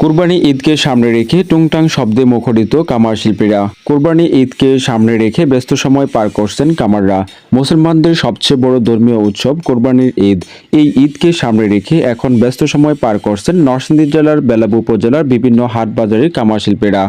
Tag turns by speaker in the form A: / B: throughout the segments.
A: কুরবানি ঈদকে সামনে রেখে টুংটাং শব্দে মুখরিত কামার শিল্পীরা কুরবানি ঈদকে সামনে রেখে ব্যস্ত সময় পার করছেন কামাররা। মুসলমানদের সবচেয়ে বড় ধর্মীয় উৎসব কোরবানির ঈদ। এই ঈদকে সামনে রেখে এখন ব্যস্ত সময় পার করছেন নরসিংদী জেলার বেলাবু উপজেলার বিভিন্ন হাট বাজারের কামার শিল্পীরা।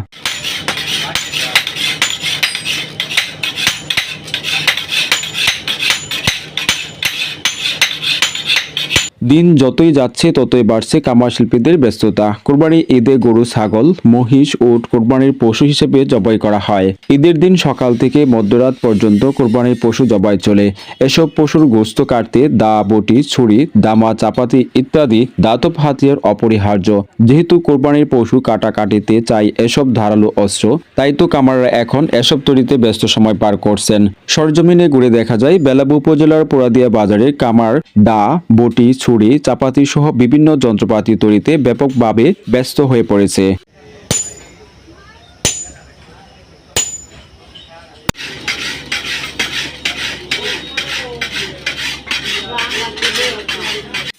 A: দিন যতই যাচ্ছে, ততই বাড়ছে কামার শিল্পীদের ব্যস্ততা। কোরবানি ঈদে গরু, ছাগল, মহিষ উট কোরবানির পশু হিসেবে জবাই করা হয়। ঈদের দিন সকাল থেকে মধ্যরাত পর্যন্ত কোরবানির পশু জবাই চলে। এসব পশুর গোস্ত কাটতে দা, বটি, ছুরি, দামা, চাপাতি ইত্যাদি দাতব হাতিয়ার অপরিহার্য। যেহেতু কোরবানির পশু কাটাকাটিতে চাই এসব ধারালো অস্ত্র, তাই তো কামাররা এখন এসব তৈরিতে ব্যস্ত সময় পার করছেন। সরজমিনে ঘুরে দেখা যায়, বেলাবু উপজেলার পোড়াদিয়া বাজারে কামার দা, বটি, ছুরি চাপাতি সহ বিভিন্ন যন্ত্রপাতি তৈরিতে ব্যাপকভাবে ব্যস্ত হয়ে পড়েছে।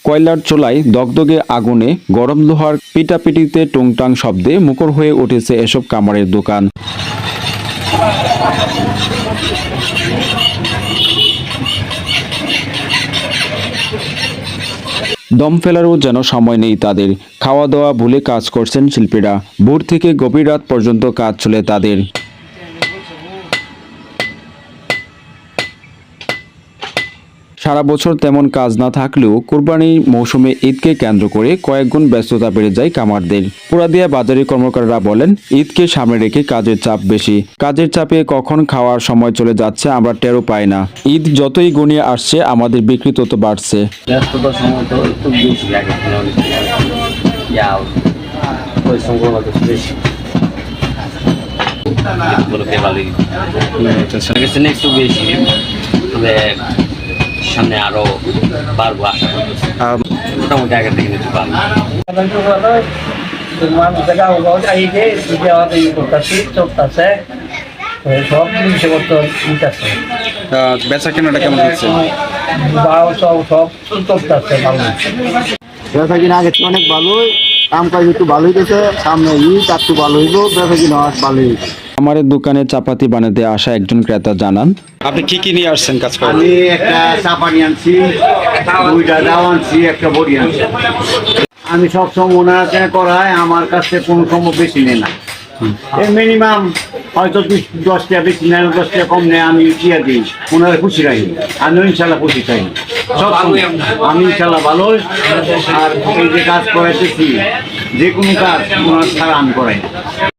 A: কয়লার চোলায় দগদগে আগুনে গরম লোহার পিটাপিটিতে টুংটাং শব্দে মুখর হয়ে উঠেছে এসব কামারের দোকান। দম ফেলারও যেন সময় নেই তাদের। খাওয়া দাওয়া ভুলে কাজ করছেন শিল্পীরা। ভোর থেকে গভীর রাত পর্যন্ত কাজ চলে তাদের। সারা বছর তেমন কাজ না থাকলেও কোরবানি মৌসুমে ঈদকে কেন্দ্র করে কয়েকগুণ ব্যস্ততা বেড়ে যায় কামারদের। পুরাদিয়া বাজারে কর্মকাররা বলেন ঈদকে সামনে রেখে কাজের চাপ বেশি। কাজের চাপে কখন খাওয়ার সময় চলে যাচ্ছে আমরা টেরও পাই না। ঈদ যতই গনিয়ে আসছে আমাদের বিক্রি তত বাড়ছে।
B: ব্যস্ততার সময় তো একটু বেশি লাগে পরিশ্রম বেশি। ভালোই বেশি। তবে সামনে আরও পারব আশা করতেছি। মোটামুটি আগের থেকে নিতে পারব।
C: করতেছি চলতেছে সব নিতেছে
A: বেচা কেনাটা কেমন হচ্ছে?
C: বাও সব সব চলতেছে ভালো
D: কিনা অনেক ভালোই কাম কাজ একটু ভালো হইতেছে সামনে ঈদ আর একটু ভালো হইব ব্যবসা কিনা অনেক ভালোই
A: আমার দোকানে চাপাতি বানাতে আসা একজন ক্রেতা জানান আপনি কি কি নিয়ে আসছেন কাজ করেন
D: আমি একটা চাপানি আনছি দুইটা দাও আনছি একটা বড়ি আনছি। আমি সবসময় ওনার কাছে করাই আমার কাছে কোনো সময় বেশি নেই না। মিনিমাম হয়তো বিশ দশ টাকা বেশি নেয় দশ টাকা কম নেয় আমি দিয়ে দিই ওনারা খুশি রাখি। আমি ইনশাল্লাহ খুশি চাই সব আমি ইনশাল্লাহ ভালো আর এই যে কাজ করাইতেছি যে কোনো কাজ ওনার ছাড়া আমি করাই।